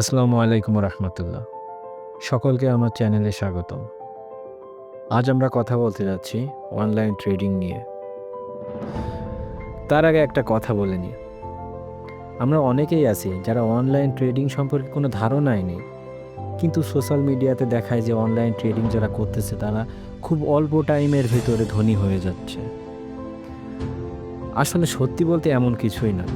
আসসালামু আলাইকুম রহমতুল্লাহ সকলকে আমার চ্যানেলে স্বাগতম। আজ আমরা কথা বলতে যাচ্ছি অনলাইন ট্রেডিং নিয়ে। তার আগে একটা কথা বলে নিই। আমরা অনেকেই আছি যারা অনলাইন ট্রেডিং সম্পর্কে কোনো ধারণাই নেই। কিন্তু সোশ্যাল মিডিয়াতে দেখায় যে অনলাইন ট্রেডিং যারা করতেছে তারা খুব অল্প টাইমের ভিতরে ধনী হয়ে যাচ্ছে। আসলে সত্যি বলতে এমন কিছুই না।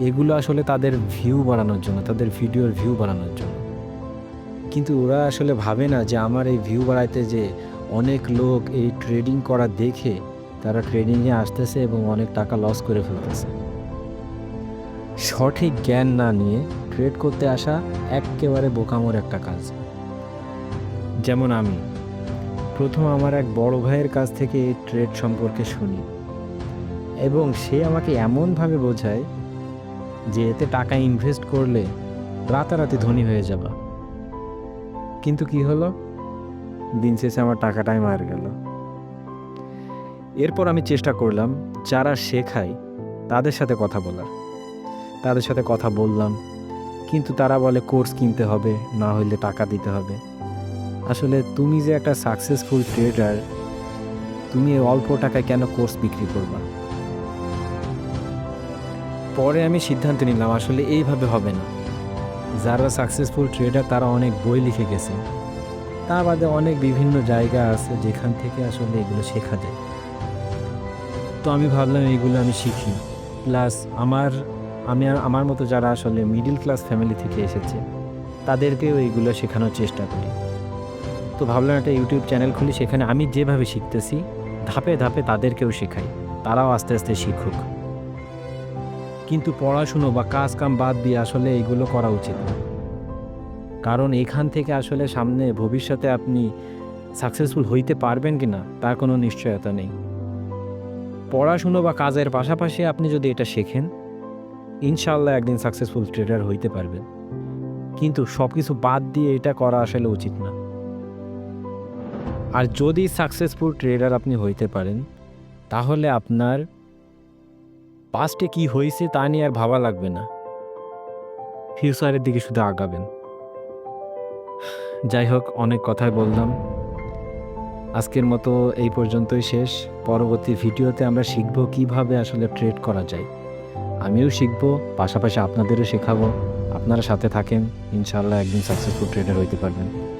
এগুলো আসলে তাদের ভিউ বাড়ানোর জন্য, তাদের ভিডিওর ভিউ বাড়ানোর জন্য। কিন্তু ওরা আসলে ভাবে না যে আমার এই ভিউ বাড়াইতে যে অনেক লোক এই ট্রেডিং করা দেখে তারা ট্রেডিংয়ে আসতেছে এবং অনেক টাকা লস করে ফেলতেছে। সঠিক জ্ঞান না নিয়ে ট্রেড করতে আসা একেবারে বোকামোর একটা কাজ। যেমন আমি, প্রথম আমার এক বড় ভাইয়ের কাছ থেকে এই ট্রেড সম্পর্কে শুনি এবং সে আমাকে এমনভাবে বোঝায় যে এতে টাকা ইনভেস্ট করলে রাতারাতি ধনী হয়ে যাবা। কিন্তু কি হলো? দিন শেষে আমার টাকাটাই মার গেল। এরপর আমি চেষ্টা করলাম যারা শেখায় তাদের সাথে কথা বলার। তাদের সাথে কথা বললাম, কিন্তু তারা বলে কোর্স কিনতে হবে, না হইলে টাকা দিতে হবে। আসলে তুমি যে একটা সাকসেসফুল ট্রেডার তুমি অল্প টাকায় কেন কোর্স বিক্রি করবা? পরে আমি সিদ্ধান্ত নিলাম, আসলে এইভাবে হবে না। যারা সাকসেসফুল ট্রেডার তারা অনেক বই লিখে গেছে। তা বাদে অনেক বিভিন্ন জায়গা আছে যেখান থেকে আসলে এগুলো শেখা যায়। তো আমি ভাবলাম এগুলো আমি শিখি। প্লাস আমার, আমি আর- আমার মতো যারা আসলে মিডিল ক্লাস ফ্যামিলি থেকে এসেছে, তাদেরকেও এইগুলো শেখানোর চেষ্টা করি। তো ভাবলাম একটা ইউটিউব চ্যানেল খুলি, সেখানে আমি যেভাবে শিখতেছি, ধাপে ধাপে তাদেরকেও শেখাই। তারাও আস্তে আস্তে শিখুক। কিন্তু পড়াশুনো বা কাজ কাম বাদ দিয়ে আসলে এগুলো করা উচিত কারণ এখান থেকে আসলে সামনে ভবিষ্যতে আপনি সাকসেসফুল হইতে পারবেন কি না তার কোনো নিশ্চয়তা নেই। পড়াশুনো বা কাজের পাশাপাশি আপনি যদি এটা শেখেন ইনশাল্লাহ একদিন সাকসেসফুল ট্রেডার হইতে পারবেন। কিন্তু সব কিছু বাদ দিয়ে এটা করা আসলে উচিত না। আর যদি সাকসেসফুল ট্রেডার আপনি হইতে পারেন, তাহলে আপনার পাস্টে কি হয়েছে তা নিয়ে আর ভাবা লাগবে না। ফিউচারের দিকে শুধু আগাবেন। যাই হোক, অনেক কথাই বললাম। আজকের মতো এই পর্যন্তই শেষ। পরবর্তী ভিডিওতে আমরা শিখব কীভাবে আসলে ট্রেড করা যায়। আমিও শিখব, পাশাপাশি আপনাদেরও শেখাবো। আপনারা সাথে থাকেন ইনশাল্লাহ একদিন সাকসেসফুল ট্রেডার হইতে পারবেন।